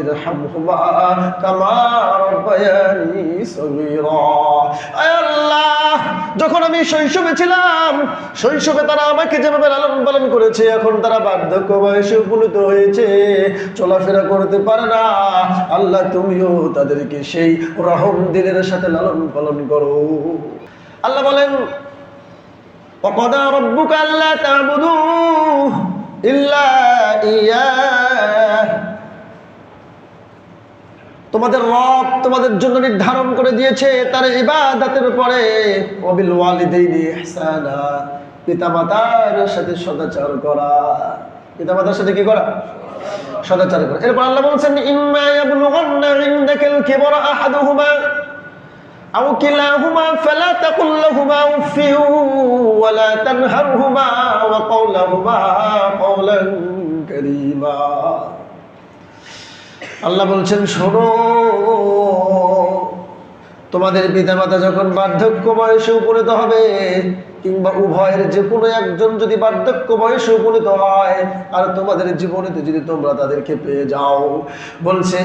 রব্বির হামহুমা কামা রব্বায়ানি সগীরা আয় আল্লাহ যখন আমি শৈশবে ছিলাম শৈশবে তারা আমাকে যেভাবে লালন পালন করেছে এখন তারা বার্ধক্য বয়সে উপনীত হয়েছে চলাফেরা করতে পারে না আল্লাহ তুমিও তাদেরকে সেই রহম দিলের সাথে লালন পালন করো আল্লাহ বলেন وقضى ربك ألا تعبدوا إلا إياه তোমাদের রব তোমাদের জন্য নির্ধারণ করে দিয়েছে তার ইবাদাতের পরে অবিল ওয়ালিদাইনি পিতামাতার সাথে সদাচার করা। পিতামাতার সাথে কি করা? সদাচার করা। এরপর আল্লাহ বলছেন আহাদুহুমা আও আল্লাহ বলছেন শোনো তোমাদের পিতা মাতা যখন বার্ধক্য বয়সে উপনীত হবে কিংবা উভয়ের যে কোনো একজন যদি বার্ধক্য বয়সে উপনীত হয়, আর তোমাদের জীবনেতে যদি তোমরা তাদেরকে পেয়ে যাও, বলছে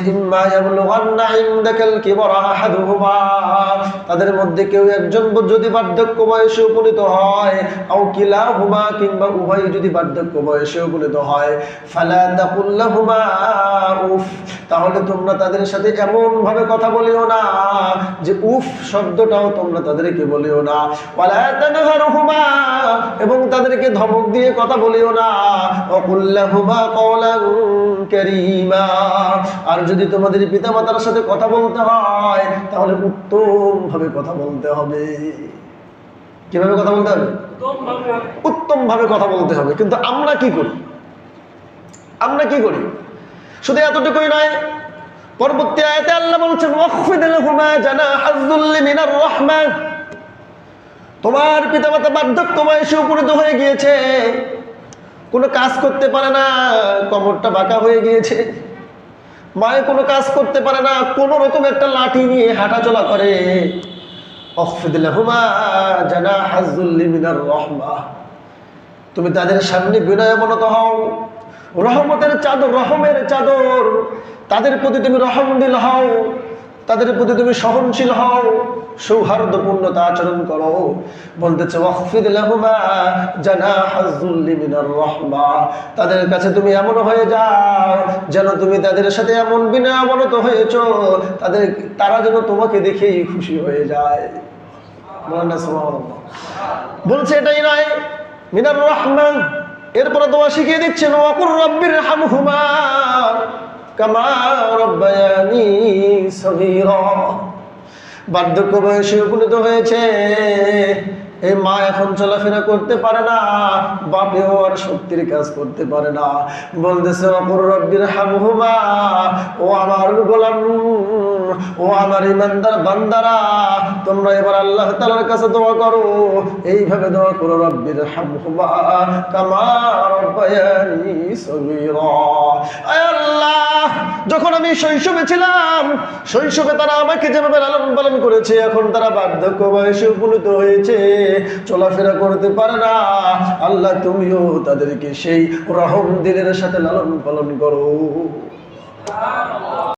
তাদের মধ্যে কেউ একজন যদি বার্ধক্য বয়সে উপনীত হয়, আও কিলাহুমা, কিংবা উভয় যদি বার্ধক্য বয়সে উপনীত হয়, ফালা লাহুমা, উফ, তাহলে তোমরা তাদের সাথে এমন ভাবে কথা বলিও না যে উফ শব্দটাও তোমরা তাদেরকে বলিও না। ওয়ালা এবং তাদেরকে ধমক দিয়ে কথা বলিও না। ওয়াকুল্লাহুমা কওলান কারীমা। আর যদি তোমাদের পিতামাতার সাথে কথা বলতে হয়, তাহলে উত্তম ভাবে কথা বলতে হবে। কীভাবে কথা বলতে হবে? উত্তম ভাবে কথা বলতে হবে। কিন্তু আমরা কি করি? আমরা কি করি? শুধু এতটুকুই নয়, পরবর্তী আয়াতে আল্লাহ বলছেন, ওয়াখফিদ লাহুমা মিনার রাহমান। তোমার পিতা পিতামাতা বার্ধক্য বয়সে উপনীত হয়ে গিয়েছে। কোনো কাজ করতে পারে না কমরটা বাঁকা হয়ে গিয়েছে। মায়ে কোনো কাজ করতে পারে না, কোনো রকম একটা লাঠি নিয়ে হাঁটাচলা করে। তুমি তাদের সামনে বিনয়মনত হও। রহমতের চাদর, রহমের চাদর। তাদের প্রতি তুমি রহমদিল হও। তাদের প্রতি তুমি সহনশীল হও, সৌহার্দ্যপূর্ণতা আচরণ করো। বলতেছে তাদের কাছে তুমি এমন হয়ে যাও যেন তুমি তাদের সাথে এমন বিনয়াবনত হয়েছো, তাদের, তারা যেন তোমাকে দেখেই খুশি হয়ে যায়। বলছে, এটাই নয়, মিনার রহমান এরপরে তোমার শিখিয়ে দিচ্ছেন ওয়াকুর রব্বির হামহুমা বার্ধক্য বয়সে উপনীত হয়েছে। এই মা এখন চলাফেরা করতে পারে না, বাপেও আর শক্তির কাজ করতে পারে না। বলতেছে, অপর রব্বির ও আমার গোলাম, ও আমার ইমানদার বান্দারা, তোমরা এবার আল্লাহ তাআলার কাছে দোয়া করো। এইভাবে দোয়া করো, রব্বির হামহুমা, কামা রব্বায়ানি সগীরা। আয় আল্লাহ! যখন আমি শৈশবে ছিলাম, শৈশবে তারা আমাকে যেভাবে লালন পালন করেছে, এখন তারা বার্ধক্য বয়সে উপনীত হয়েছে। চলাফেরা করতে পারে না। আল্লাহ, তুমিও তাদেরকে সেই রহম দিনের সাথে লালন পালন করো।